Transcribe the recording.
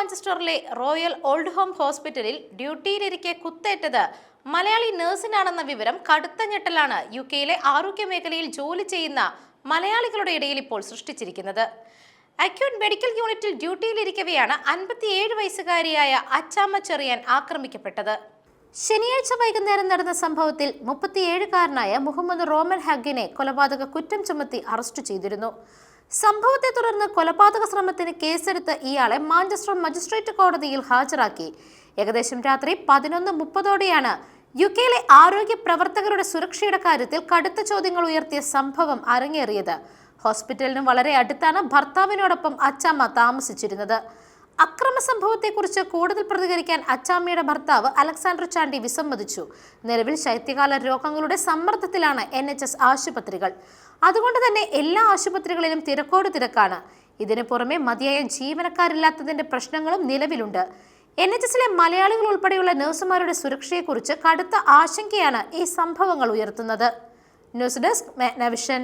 മാഞ്ചസ്റ്ററിലെ royal old home ഹോസ്പിറ്റലിൽ ഡ്യൂട്ടിയിലിരിക്കെ കുത്തേറ്റത് മലയാളി നഴ്സിനാണെന്ന വിവരം കടുത്ത ഞെട്ടലാണ് യു കെയിലെ ആരോഗ്യ മേഖലയിൽ ജോലി ചെയ്യുന്ന മലയാളികളുടെ ഇടയിൽ ഇപ്പോൾ സൃഷ്ടിച്ചിരിക്കുന്നത്. അക്യൂട്ട് മെഡിക്കൽ യൂണിറ്റിൽ ഡ്യൂട്ടിയിലിരിക്കവെയാണ് അൻപത്തിയേഴ് വയസ്സുകാരിയായ അച്ചാമ്മ ചെറിയാൻ ആക്രമിക്കപ്പെട്ടത്. ശനിയാഴ്ച വൈകുന്നേരം നടന്ന സംഭവത്തിൽ മുപ്പത്തിയേഴുകാരനായ മുഹമ്മദ് റോമൻ ഹഗ്ഗിനെ കൊലപാതക കുറ്റം ചുമത്തി അറസ്റ്റ് ചെയ്തിരുന്നു. സംഭവത്തെ തുടർന്ന് കൊലപാതക ശ്രമത്തിന് കേസെടുത്ത് ഇയാളെ മാഞ്ചസ്റ്റർ മജിസ്ട്രേറ്റ് കോടതിയിൽ ഹാജരാക്കി. ഏകദേശം രാത്രി പതിനൊന്ന് മുപ്പതോടെയാണ് യു കെയിലെ ആരോഗ്യ പ്രവർത്തകരുടെ സുരക്ഷയുടെ കാര്യത്തിൽ കടുത്ത ചോദ്യങ്ങൾ ഉയർത്തിയ സംഭവം അരങ്ങേറിയത്. ഹോസ്പിറ്റലിന് വളരെ അടുത്താണ് ഭർത്താവിനോടൊപ്പം അച്ചമ്മ താമസിച്ചിരുന്നത്. അക്രമ സംഭവത്തെക്കുറിച്ച് കൂടുതൽ പ്രതികരിക്കാൻ അച്ചാമ്മയുടെ ഭർത്താവ് അലക്സാണ്ടർ ചാണ്ടി വിസമ്മതിച്ചു. നിലവിൽ ശൈത്യകാല രോഗങ്ങളുടെ സമ്മർദ്ദത്തിലാണ് എൻ എച്ച് എസ് ആശുപത്രികൾ. അതുകൊണ്ട് തന്നെ എല്ലാ ആശുപത്രികളിലും തിരക്കോട് തിരക്കാണ്. ഇതിനു പുറമെ മതിയായ ജീവനക്കാരില്ലാത്തതിന്റെ പ്രശ്നങ്ങളും നിലവിലുണ്ട്. എൻ എച്ച് എസിലെ മലയാളികൾ ഉൾപ്പെടെയുള്ള നഴ്സുമാരുടെ സുരക്ഷയെക്കുറിച്ച് കടുത്ത ആശങ്കയാണ് ഈ സംഭവങ്ങൾ ഉയർത്തുന്നത്. News desk മെഗ്നവിഷൻ.